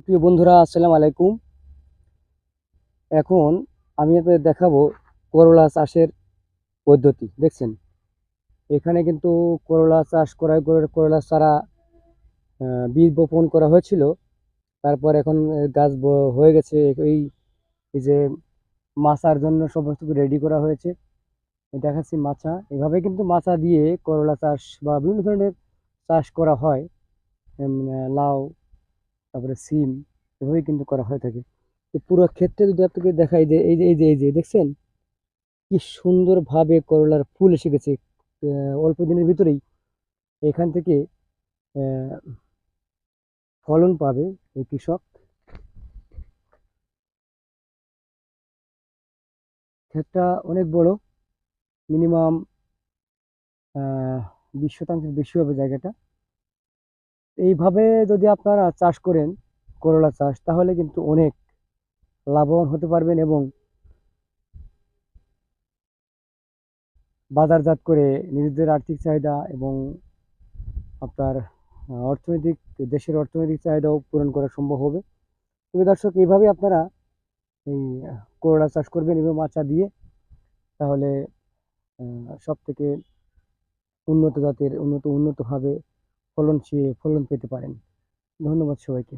প্রিয় বন্ধুরা, আসসালামু আলাইকুম। এখন আমি আপনাদের দেখাবো করলা চাষের পদ্ধতি, দেখছেন? এখানে কিন্তু করলা চাষ করা করে- করলা চারা বীজ বপন করা হয়েছিল। তারপর এখন গাছ হয়ে গেছে। এই যে মাচার জন্য সমস্ত রেডি করা হয়েছে। দেখাচ্ছি মাচা এভাবে কিন্তু মাচা দিয়ে করলা চাষ বা বিভিন্ন ধরনের চাষ করা হয়। লাউ তারপরে সিম, এভাবেই কিন্তু করা হয়ে থাকে। তো পুরো ক্ষেত্রে যদি আপনাকে দেখাই যে এই যে এই যে এই যে, দেখছেন? কি সুন্দরভাবে করলার ফুল এসে গেছে। অল্প দিনের ভিতরেই এখান থেকে ফলন পাবে এই কৃষক। ক্ষেতটা অনেক বড়, মিনিমাম বিশ শতাংশের বেশি হবে জায়গাটা। এইভাবে যদি আপনারা চাষ করেন করলা চাষ, তাহলে কিন্তু অনেক লাভবান হতে পারবেন এবং বাজারজাত করে নিজেদের আর্থিক চাহিদা এবং আপনার অর্থনৈতিক, দেশের অর্থনৈতিক চাহিদাও পূরণ করা সম্ভব হবে। তবে দর্শক এইভাবে আপনারা এই করলা চাষ করবেন এবং মাচা দিয়ে, তাহলে সব থেকে উন্নত জাতের, উন্নত উন্নতভাবে ফলন ফলন পেতে পারেন। ধন্যবাদ সবাইকে।